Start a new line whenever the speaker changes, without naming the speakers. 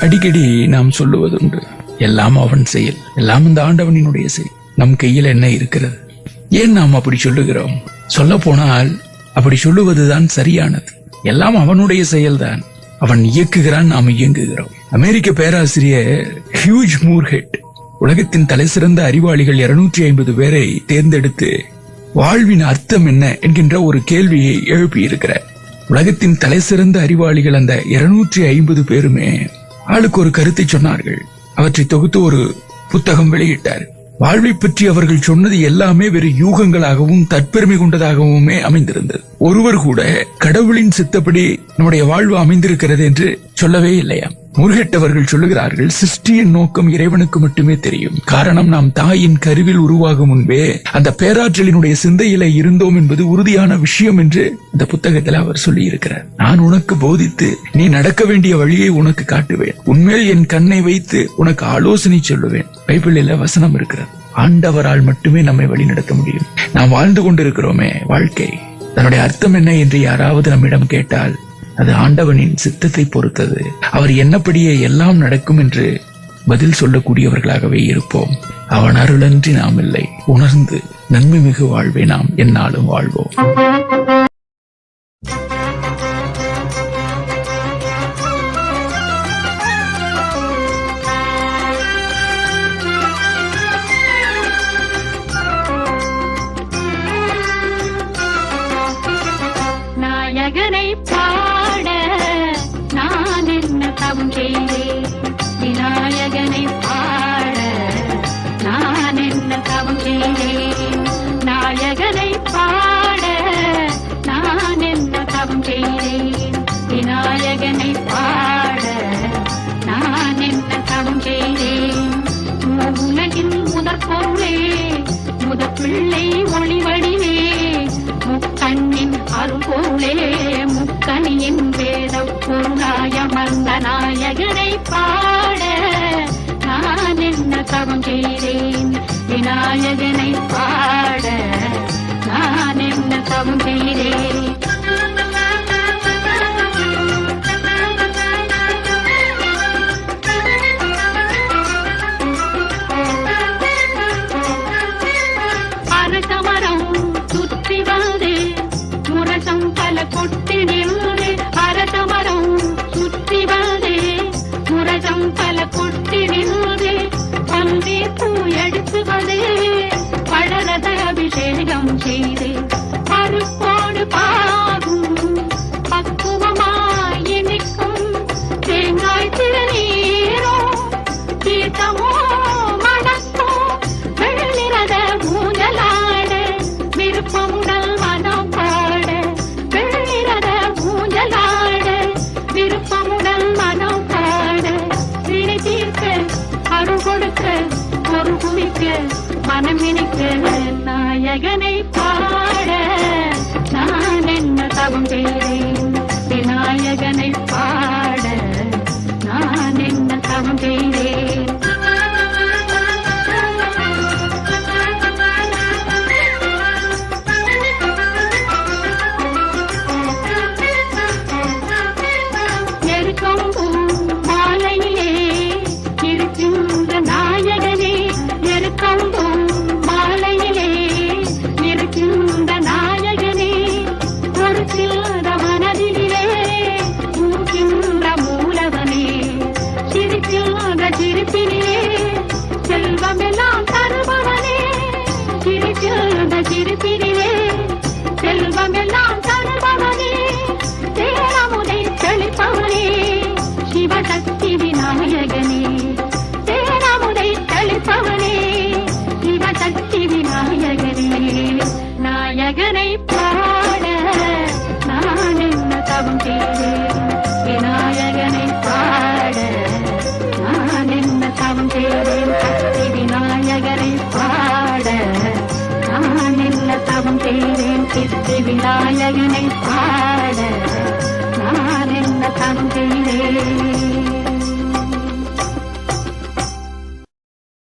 அடிக்கடி நாம் சொல்லுவதுண்டு எல்லாம் அவன் செயல் எல்லாம் இந்த ஆண்டவனினுடைய செயல். நம் கையில் என்ன இருக்கிறது? ஏன் நாம் அப்படி சொல்லுகிறோம்? சொல்ல போனால் அப்படி சொல்லுவதுதான் சரியானது. எல்லாம் அவனுடைய செயல்தான். அவன் இயக்குகிறான் நாம் இயங்குகிறோம். அமெரிக்க பேராசிரியர் ஹியூஜ் மூர்ஹெட் உலகத்தின் தலை சிறந்த அறிவாளிகள் 250 ஐம்பது பேரை தேர்ந்தெடுத்து வாழ்வின் அர்த்தம் என்ன என்கின்ற ஒரு கேள்வியை எழுப்பியிருக்கிறார். உலகத்தின் தலை சிறந்த அறிவாளிகள் அந்த 250 ஐம்பது பேருமே ஆளுக்கு ஒரு கருத்தை சொன்னார்கள். அவற்றை தொகுத்து ஒரு புத்தகம் வெளியிட்டார். வாழ்வை பற்றி அவர்கள் சொன்னது எல்லாமே வெறும் யூகங்களாகவும் தற்பெருமை கொண்டதாகவுமே அமைந்திருந்தது. ஒருவர் கூட கடவுளின் சித்தப்படி நம்முடைய வாழ்வு அமைந்திருக்கிறது என்று சொல்லவே இல்லையா? முருகெட்டவர்கள் சொல்லுகிறார்கள் சிருஷ்டியின் நோக்கம் இறைவனுக்கு மட்டுமே தெரியும். காரணம் நாம் தாயின் கருவில் உருவாகும் முன்பே அந்த பேராற்றலினுடைய சிந்தையில இருந்தோம் என்பது உறுதியான விஷயம் என்று இந்த புத்தகத்தில் அவர் சொல்லி இருக்கிறார் நான் உனக்கு போதித்து நீ நடக்க வேண்டிய வழியை உனக்கு காட்டுவேன். உண்மையில் என் கண்ணை வைத்து உனக்கு ஆலோசனை சொல்லுவேன். பைபிளில் வசனம் இருக்கிறது. ஆண்டவரால் மட்டுமே நம்மை வழிநடத்த முடியும். நாம் வாழ்ந்து கொண்டிருக்கிறோமே வாழ்க்கை. தன்னுடைய அர்த்தம் என்ன என்று யாராவது நம்மிடம் கேட்டால் அது ஆண்டவனின் சித்தத்தை பொறுத்தது. அவர் என்னப்படியே எல்லாம் நடக்கும் என்று பதில் சொல்லக்கூடியவர்களாகவே இருப்போம். அவன் அருளன்றி நாம் இல்லை உணர்ந்து நன்மை மிகு வாழ்வை நாம் என்னாலும் வாழ்வோம்.
பிள்ளை ஒளிவடிவே முக்கண்ணின் அருள்பொருளே முக்கணியின் வேத பொருளாய மந்த நாயகனை பாட நான் என்ன தவம் செய்தேன்? விநாயகனை see குமிக்க மனமினிக்க நாயகனை பாட நான் என்ன தவம் செய்தேன்? ஒரு விநாயகனை பாட நான் என்ன தந்தையிலே